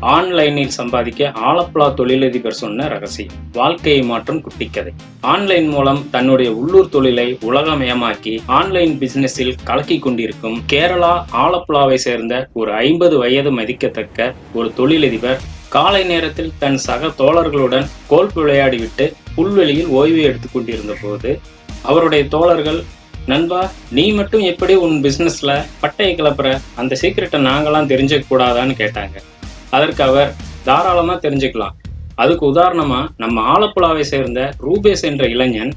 ஆன்லைனில் சம்பாதிக்க ஆலப்புழா தொழிலதிபர் சொன்ன ரகசியம் வாழ்க்கையை மாற்றும் குட்டிக்கதை. ஆன்லைன் மூலம் தன்னுடைய உள்ளூர் தொழிலை உலகமயமாக்கி ஆன்லைன் பிசினஸில் கலக்கி கொண்டிருக்கும் கேரளா ஆலப்புழாவை சேர்ந்த ஒரு ஐம்பது வயது மதிக்கத்தக்க ஒரு தொழிலதிபர் காலை நேரத்தில் தன் சக தோழர்களுடன் கோல்ஃப் விளையாடிவிட்டு புல்வெளியில் ஓய்வு எடுத்து கொண்டிருந்த போது அவருடைய தோழர்கள் நண்பா நீ மட்டும் எப்படி உன் பிசினஸ்ல பட்டையை கிளப்புற? அந்த சீக்கிரட்டை நாங்களாம் தெரிஞ்சுக்க கூடாதான்னு கேட்டாங்க. அதற்கு அவர் தாராளமா தெரிஞ்சுக்கலாம். அதுக்கு உதாரணமா நம்ம ஆலப்புழாவை சேர்ந்த ரூபேஸ் என்ற இளைஞன்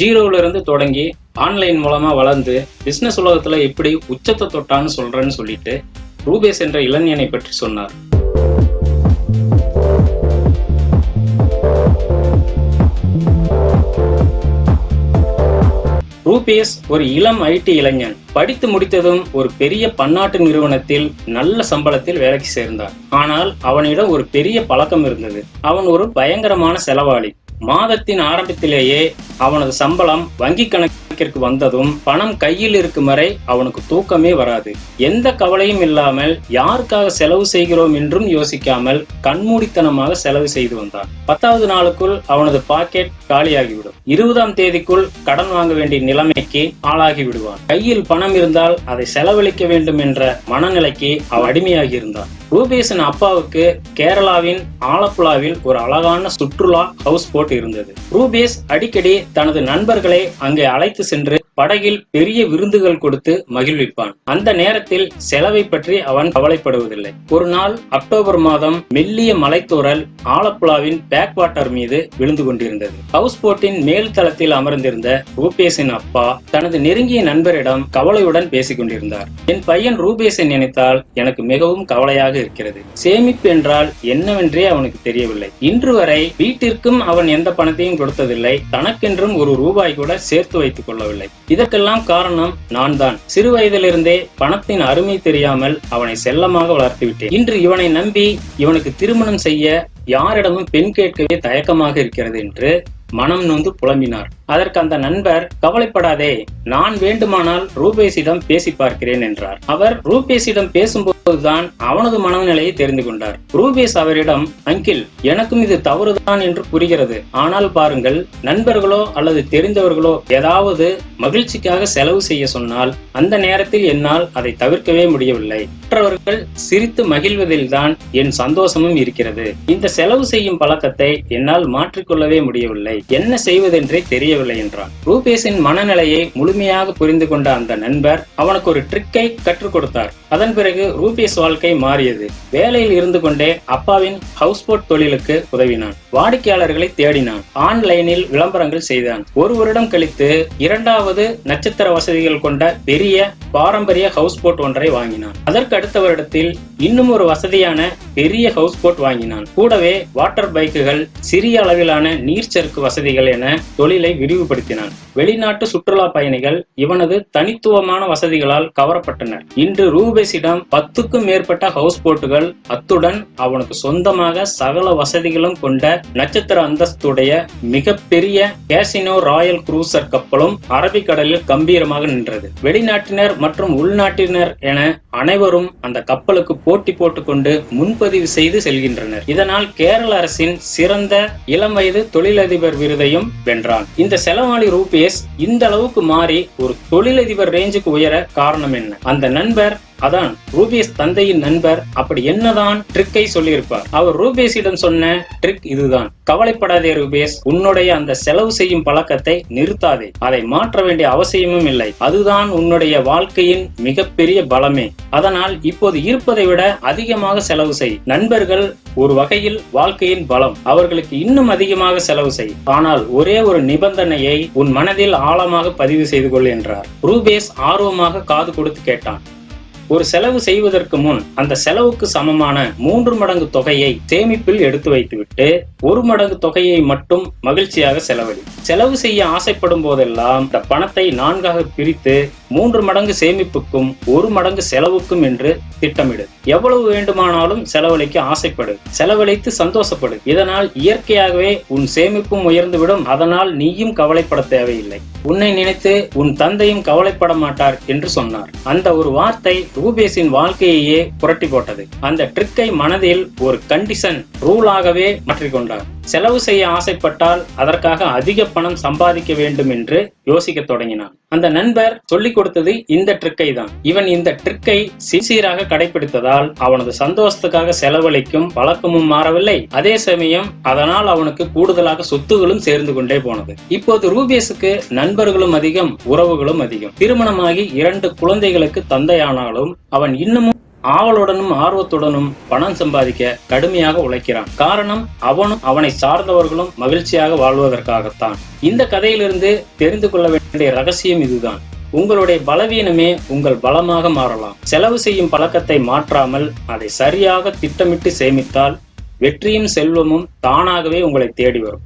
ஜீரோல இருந்து தொடங்கி ஆன்லைன் மூலமா வளர்ந்து பிசினஸ் உலகத்துல எப்படி உச்சத்தை தொட்டான்னு சொல்றேன்னு சொல்லிட்டு ரூபேஸ் என்ற இளைஞனை பற்றி சொன்னார். ரூபேஸ் ஒரு இளம் ஐடி இளைஞன். படித்து முடித்ததும் ஒரு பெரிய பன்னாட்டு நிறுவனத்தில் நல்ல சம்பளத்தில் வேலைக்கு சேர்ந்தார். ஆனால் அவனிடம் ஒரு பெரிய பழக்கம் இருந்தது. அவன் ஒரு பயங்கரமான செலவாளி. மாதத்தின் ஆரம்பத்திலேயே அவனது சம்பளம் வங்கி கணக்கு வாழ்க்கைக்கு வந்ததும் பணம் கையில் இருக்கும் வரை அவனுக்கு தூக்கமே வராது. எந்த கவலையும் இல்லாமல் யாருக்காக செலவு செய்கிறோம் என்றும் யோசிக்காமல் கண்மூடித்தனமாக செலவு செய்து வந்தான். பத்தாவது நாளுக்குள் அவனது பாக்கெட் காலியாகிவிடும். இருபதாம் தேதிக்குள் கடன் வாங்க வேண்டிய நிலைமைக்கு ஆளாகி விடுவான். கையில் பணம் இருந்தால் அதை செலவழிக்க வேண்டும் என்ற மனநிலைக்கு அவ அடிமையாகி இருந்தான். ரூபேசன் அப்பாவுக்கு கேரளாவின் ஆலப்புழாவில் ஒரு அழகான சுற்றுலா ஹவுஸ் போட் இருந்தது. ரூபேஷ் அடிக்கடி தனது நண்பர்களை அங்கே அழைத்து en enredos படகில் பெரிய விருந்துகள் கொடுத்து மகிழ்விப்பான். அந்த நேரத்தில் செலவை பற்றி அவன் கவலைப்படுவதில்லை. ஒரு நாள் அக்டோபர் மாதம் மெல்லிய மலைத்தூரல் ஆலப்புழாவின் பேக் வாட்டர் மீது விழுந்து கொண்டிருந்தது. ஹவுஸ் போட்டின் மேல் தளத்தில் அமர்ந்திருந்த ரூபேஷின் அப்பா தனது நெருங்கிய நண்பரிடம் கவலையுடன் பேசிக் கொண்டிருந்தார். என் பையன் ரூபேஷை நினைத்தால் எனக்கு மிகவும் கவலையாக இருக்கிறது. சேமிப்பு என்றால் என்னவென்றே அவனுக்கு தெரியவில்லை. இன்று வரை வீட்டிற்கும் அவன் எந்த பணத்தையும் கொடுத்ததில்லை. தனக்கென்றும் ஒரு ரூபாய் கூட சேர்த்து வைத்துக் கொள்ளவில்லை. இதற்கெல்லாம் காரணம் நான் தான் சிறு வயதிலிருந்தே பணத்தின் அருமை தெரியாமல் அவனை செல்லமாக வளர்த்துவிட்டேன். இன்று இவனை நம்பி இவனுக்கு திருமணம் செய்ய யாரிடமும் பெண் கேட்கவே தயக்கமாக இருக்கிறது என்று மனம் நொந்து புலம்பினார். அதற்கு அந்த நண்பர் கவலைப்படாதே நான் வேண்டுமானால் ரூபேஷிடம் பேசி பார்க்கிறேன் என்றார். அவர் ரூபேஷிடம் பேசும்போதுதான் அவனது மனநிலையை தெரிந்து கொண்டார். ரூபேஷ் அவரிடம் அங்கிள் எனக்கும் இது தவறுதான் என்று புரிகிறது. ஆனால் பாருங்கள் நண்பர்களோ அல்லது தெரிந்தவர்களோ ஏதாவது மகிழ்ச்சிக்காக செலவு செய்ய சொன்னால் அந்த நேரத்தில் என்னால் அதை தவிர்க்கவே முடியவில்லை. மற்றவர்கள் சிரித்து மகிழ்வதில்தான் என் சந்தோஷமும் இருக்கிறது. இந்த செலவு செய்யும் பழக்கத்தை என்னால் மாற்றிக்கொள்ளவே முடியவில்லை. என்ன செய்வதென்றே முடியவில்லை என்றான். ரூபேஷின் மனநிலையை முழுமையாக புரிந்து கொண்ட அந்த நண்பர் அவனுக்கு ஒரு ட்ரிக்கை கற்றுக் கொடுத்தார். அதன் பிறகு ரூபேஷ் வாழ்க்கை மாறியது. வேலையில் இருந்து கொண்டே அப்பாவின் ஹவுஸ் போட் தொழிலுக்கு உதவினான். வாடிக்கையாளர்களை தேடினான். ஆன்லைனில் விளம்பரங்கள் செய்தான். ஒரு வருடம் கழித்து இரண்டாவது நட்சத்திர வசதிகள் கொண்ட பெரிய பாரம்பரிய ஹவுஸ் போட் ஒன்றை வாங்கினான். அதற்கு அடுத்த வருடத்தில் இன்னும் ஒரு வசதியான பெரிய ஹவுஸ் போட் வாங்கினான். கூடவே வாட்டர் பைக்குகள் சிறிய அளவிலான நீர்ச்சறுக்கு வசதிகள் என தொழிலை விரிவுபடுத்தினான் வெளிநாட்டு சுற்றுலா பயணிகள் இவனது தனித்துவமான வசதிகளால் கவரப்பட்டனர். இன்று ரூபேஸிடம் பத்துக்கும் மேற்பட்ட ஹவுஸ் போட்டுகள் அத்துடன் அவனுக்கு சொந்தமாக சகல வசதிகளும் கொண்ட நட்சத்திர அந்தஸ்துடைய மிகப்பெரிய கேசினோ ராயல் குரூசர் கப்பலும் அரபிக்கடலில் கம்பீரமாக நின்றது. வெளிநாட்டினர் மற்றும் உள்நாட்டினர் என அனைவரும் அந்த கப்பலுக்கு போட்டி போட்டுக்கொண்டு முன்பதிவு செய்து செல்கின்றனர். இதனால் கேரள அரசின் சிறந்த இளம் வயது தொழிலதிபர் விருதையும் வென்றான். இந்த செலவாளி ரூபேஸ் இந்த அளவுக்கு மாறி ஒரு தொழிலதிபர் ரேஞ்சுக்கு உயர காரணம் என்ன? அந்த நண்பர் அதான் ரூபேஷ் தந்தையின் நண்பர். அப்படி என்னதான் ட்ரிக்கை சொல்லியிருப்பார். அவர் ரூபேஷிடம் சொன்ன ட்ரிக் இதுதான். கவலைப்படாதே ரூபேஷ். உன்னுடைய அந்த செலவு செய்யும் பழக்கத்தை நிறுத்தாதே. அதை மாற்ற வேண்டிய அவசியமும் இல்லை. அதுதான் உன்னுடைய வாழ்க்கையின் மிகப்பெரிய பலமே. அதனால் இப்போது இருப்பதை விட அதிகமாக செலவு செய். நண்பர்கள் ஒரு வகையில் வாழ்க்கையின் பலம். அவர்களுக்கு இன்னும் அதிகமாக செலவு செய். ஆனால் ஒரே ஒரு நிபந்தனையை உன் மனதில் ஆழமாக பதிவு செய்து கொள் என்றார். ரூபேஷ் ஆர்வமாக காது கொடுத்து கேட்டான். ஒரு செலவு செய்வதற்கு முன் அந்த செலவுக்கு சமமான மூன்று மடங்கு தொகையை சேமிப்பில் எடுத்து வைத்துவிட்டு ஒரு மடங்கு தொகையை மட்டும் மகிழ்ச்சியாக செலவழி செலவு செய்ய ஆசைப்படும் போதெல்லாம் இந்த பணத்தை நான்காக பிரித்து மூன்று மடங்கு சேமிப்புக்கும் ஒரு மடங்கு செலவுக்கும் என்று திட்டமிடு. எவ்வளவு வேண்டுமானாலும் செலவழிக்க ஆசைப்படு. செலவழித்து சந்தோஷப்படு. இதனால் இயற்கையாகவே உன் சேமிப்பும் உயர்ந்துவிடும். அதனால் நீயும் கவலைப்பட தேவையில்லை. உன்னை நினைத்து உன் தந்தையும் கவலைப்பட மாட்டார் என்று சொன்னார். அந்த ஒரு வார்த்தை ரூபேஷின் வாழ்க்கையையே புரட்டி போட்டது. அந்த ட்ரிக்கை மனதில் ஒரு கண்டிஷன் ரூலாகவே மாற்றிக்கொண்டார். செலவு செய்ய ஆசைப்பட்டால் அதற்காக அதிக பணம் சம்பாதிக்க வேண்டும் என்று யோசிக்க தொடங்கினான். அந்த நண்பர் சொல்லிக் கொடுத்தது இந்த ட்ரிக்கை தான். இவன் இந்த ட்ரிக்கை சின்சியராக கடைபிடித்ததால் அவனது சந்தோஷத்துக்காக செலவழிக்கும் பழக்கமும் மாறவில்லை. அதே சமயம் அதனால் அவனுக்கு கூடுதலாக சொத்துகளும் சேர்ந்து கொண்டே போனது. இப்போது ரூபேஸுக்கு நண்பர்களும் அதிகம் உறவுகளும் அதிகம். திருமணமாகி இரண்டு குழந்தைகளுக்கு தந்தையானாலும் அவன் இன்னமும் ஆவலுடனும் ஆர்வத்துடனும் பணம் சம்பாதிக்க கடுமையாக உழைக்கிறான். காரணம் அவனும் அவனை சார்ந்தவர்களும் மகிழ்ச்சியாக வாழ்வதற்காகத்தான். இந்த கதையிலிருந்து தெரிந்து கொள்ள வேண்டிய ரகசியம் இதுதான். உங்களுடைய பலவீனமே உங்கள் பலமாக மாறலாம். செலவு செய்யும் பழக்கத்தை மாற்றாமல் அதை சரியாக திட்டமிட்டு சேமித்தால் வெற்றியும் செல்வமும் தானாகவே உங்களை தேடி வரும்.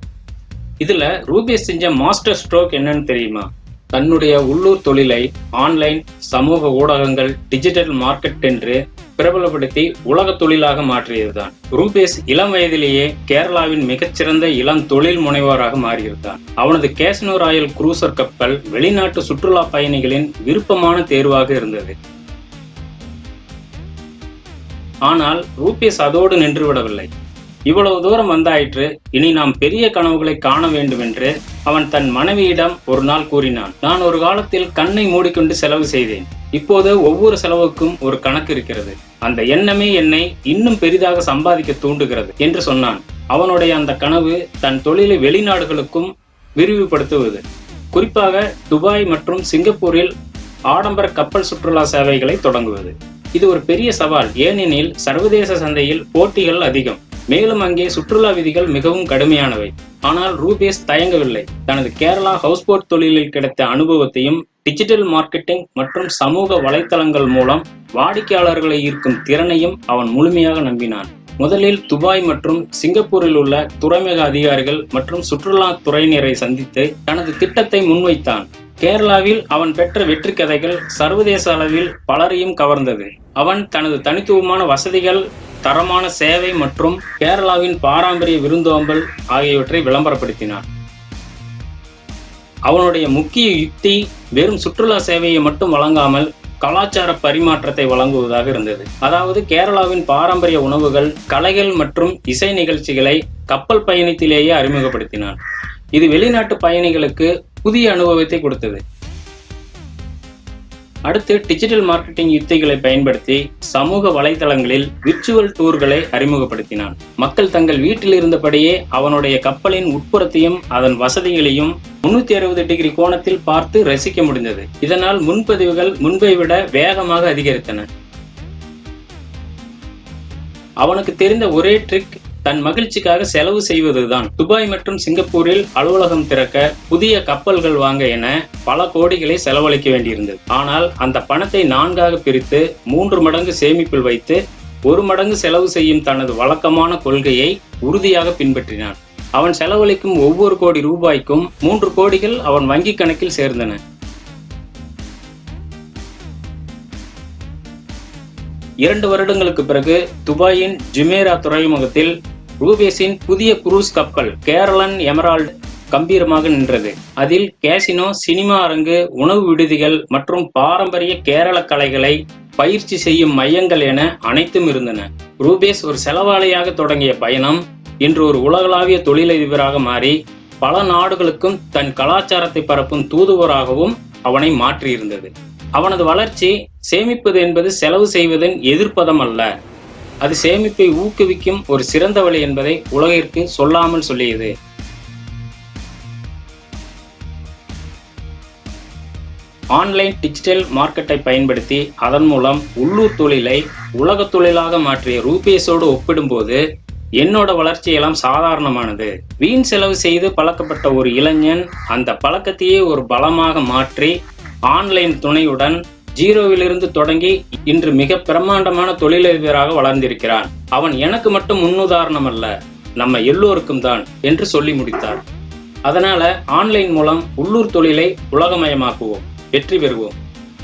இதுல ரூபேஷ் செஞ்ச மாஸ்டர் ஸ்ட்ரோக் என்னன்னு தெரியுமா? தன்னுடைய உள்ளூர் தொழிலை ஆன்லைன் சமூக ஊடகங்கள் டிஜிட்டல் மார்க்கெட் என்று பிரபலப்படுத்தி உலக தொழிலாக மாற்றியதுதான். ரூபேஷ் இளம் வயதிலேயே கேரளாவின் மிகச்சிறந்த இளம் தொழில் முனைவோராக மாறியிருந்தான். அவனது கேஷ்னோ ராயல் குரூசர் கப்பல் வெளிநாட்டு சுற்றுலா பயணிகளின் விருப்பமான தேர்வாக இருந்தது. ஆனால் ரூபேஷ் அதோடு நின்றுவிடவில்லை. இவ்வளவு தூரம் வந்தாயிற்று இனி நாம் பெரிய கனவுகளை காண வேண்டும் என்று அவன் தன் மனைவியிடம் ஒரு நாள் கூறினான் நான் ஒரு காலத்தில் கண்ணை மூடிக்கொண்டு செலவு செய்தேன். இப்போது ஒவ்வொரு செலவுக்கும் ஒரு கணக்கு இருக்கிறது. அந்த எண்ணமே என்னை இன்னும் பெரிதாக சம்பாதிக்க தூண்டுகிறது என்று சொன்னான். அவனுடைய அந்த கனவு தன் தொழிலை வெளிநாடுகளுக்கும் விரிவுபடுத்துவது. குறிப்பாக துபாய் மற்றும் சிங்கப்பூரில் ஆடம்பர கப்பல் சுற்றுலா சேவைகளை தொடங்குவது. இது ஒரு பெரிய சவால் ஏனெனில் சர்வதேச சந்தையில் போட்டிகள் அதிகம். மேலும் அங்கே சுற்றுலா விதிகள் மிகவும் கடுமையானவை. ஆனால் ரூபேஷ் தயங்கவில்லை. தனது கேரளா ஹவுஸ்போட் தொழிலில் கிடைத்த அனுபவத்தையும் டிஜிட்டல் மார்க்கெட்டிங் மற்றும் சமூக வலைத்தளங்கள் மூலம் வாடிக்கையாளர்களை ஈர்க்கும் திறனையும் அவன் முழுமையாக நம்பினான். முதலில் துபாய் மற்றும் சிங்கப்பூரில் உள்ள துறைமுக அதிகாரிகள் மற்றும் சுற்றுலா துறையினரை சந்தித்து தனது திட்டத்தை முன்வைத்தான். கேரளாவில் அவன் பெற்ற வெற்றி கதைகள் சர்வதேச அளவில் பலரையும் கவர்ந்தது. அவன் தனது தனித்துவமான வசதிகள் தரமான சேவை மற்றும் கேரளாவின் பாரம்பரிய விருந்தோம்பல் ஆகியவற்றை விளம்பரப்படுத்தினார். அவனுடைய முக்கிய யுக்தி வெறும் சுற்றுலா சேவையை மட்டும் வழங்காமல் கலாச்சார பரிமாற்றத்தை வழங்குவதாக இருந்தது. அதாவது கேரளாவின் பாரம்பரிய உணவுகள் கலைகள் மற்றும் இசை நிகழ்ச்சிகளை கப்பல் பயணத்திலேயே அறிமுகப்படுத்தினான். இது வெளிநாட்டு பயணிகளுக்கு புதிய அனுபவத்தை கொடுத்தது. அடுத்து டிஜிட்டல் மார்க்கெட்டிங் யுக்திகளை பயன்படுத்தி சமூக வலைதளங்களில் விர்ச்சுவல் டூர்களை அறிமுகப்படுத்தினான். மக்கள் தங்கள் வீட்டில் இருந்தபடியே அவனுடைய கப்பலின் உட்புறத்தையும் அதன் வசதிகளையும் முன்னூத்தி அறுபது டிகிரி கோணத்தில் பார்த்து ரசிக்க முடிந்தது. இதனால் முன்பதிவுகள் முன்பை விட வேகமாக அதிகரித்தன. அவனுக்கு தெரிந்த ஒரே ட்ரிக் தன் மகிழ்ச்சிக்காக செலவு செய்வதுதான். துபாய் மற்றும் சிங்கப்பூரில் அலுவலகம் திறக்க புதிய கப்பல்கள் வாங்க என பல கோடிகளை செலவழிக்க வேண்டியிருந்தது. ஆனால் அந்த பணத்தை நான்காக பிரித்து மூன்று மடங்கு சேமிப்பில் வைத்து ஒரு மடங்கு செலவு செய்யும் தனது வழக்கமான கொள்கையை உறுதியாக பின்பற்றினான். அவன் செலவழிக்கும் ஒவ்வொரு கோடி ரூபாய்க்கும் மூன்று கோடிகள் அவன் வங்கி கணக்கில் சேர்ந்தன. இரண்டு வருடங்களுக்கு பிறகு துபாயின் ஜுமேரா துறைமுகத்தில் ரூபேஸின் புதிய குரூஸ் கப்பல் கேரளன் எமரால்டு கம்பீரமாக நின்றது. அதில் கேசினோ சினிமா அரங்கு உணவு விடுதிகள் மற்றும் பாரம்பரிய கேரள கலைகளை பயிற்சி செய்யும் மையங்கள் என அனைத்தும் இருந்தன. ரூபேஸ் ஒரு செலவாளியாக தொடங்கிய பயணம் இன்று ஒரு உலகளாவிய தொழிலதிபராக மாறி பல நாடுகளுக்கும் தன் கலாச்சாரத்தை பரப்பும் தூதுவராகவும் அவனை மாற்றியிருந்தது. அவனது வளர்ச்சி சேமிப்பது என்பது செலவு செய்வதன் எதிர்ப்பதம் அல்ல. அது சேமிப்பை ஊக்குவிக்கும் ஒரு சிறந்த வழி என்பதை உலகிற்கு சொல்லாமல் சொல்லியது. ஆன்லைன் டிஜிட்டல் மார்க்கெட்டை பயன்படுத்தி அதன் மூலம் உள்ளூர் தொழிலை உலக தொழிலாக மாற்றிய ரூபேஸோடு ஒப்பிடும்போது என்னோட வளர்ச்சியெல்லாம் சாதாரணமானது. வீண் செலவு செய்து பழக்கப்பட்ட ஒரு இளைஞன் அந்த பழக்கத்தையே ஒரு பலமாக மாற்றி ஆன்லைன் துணையுடன் ஜீரோவிலிருந்து தொடங்கி இன்று மிக பிரம்மாண்டமான தொழிலதிபராக வளர்ந்திருக்கிறான். அவன் எனக்கு மட்டும் முன்னுதாரணம் அல்ல நம்ம எல்லோருக்கும் தான் என்று சொல்லி முடித்தார். அதனால ஆன்லைன் மூலம் உள்ளூர் தொழிலை உலகமயமாக்குவோம் வெற்றி பெறுவோம்.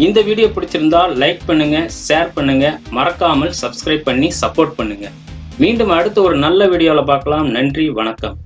இந்த வீடியோ பிடிச்சிருந்தா லைக் பண்ணுங்க ஷேர் பண்ணுங்க மறக்காமல் சப்ஸ்கிரைப் பண்ணி சப்போர்ட் பண்ணுங்க. மீண்டும் அடுத்த ஒரு நல்ல வீடியோவில் பார்க்கலாம். நன்றி வணக்கம்.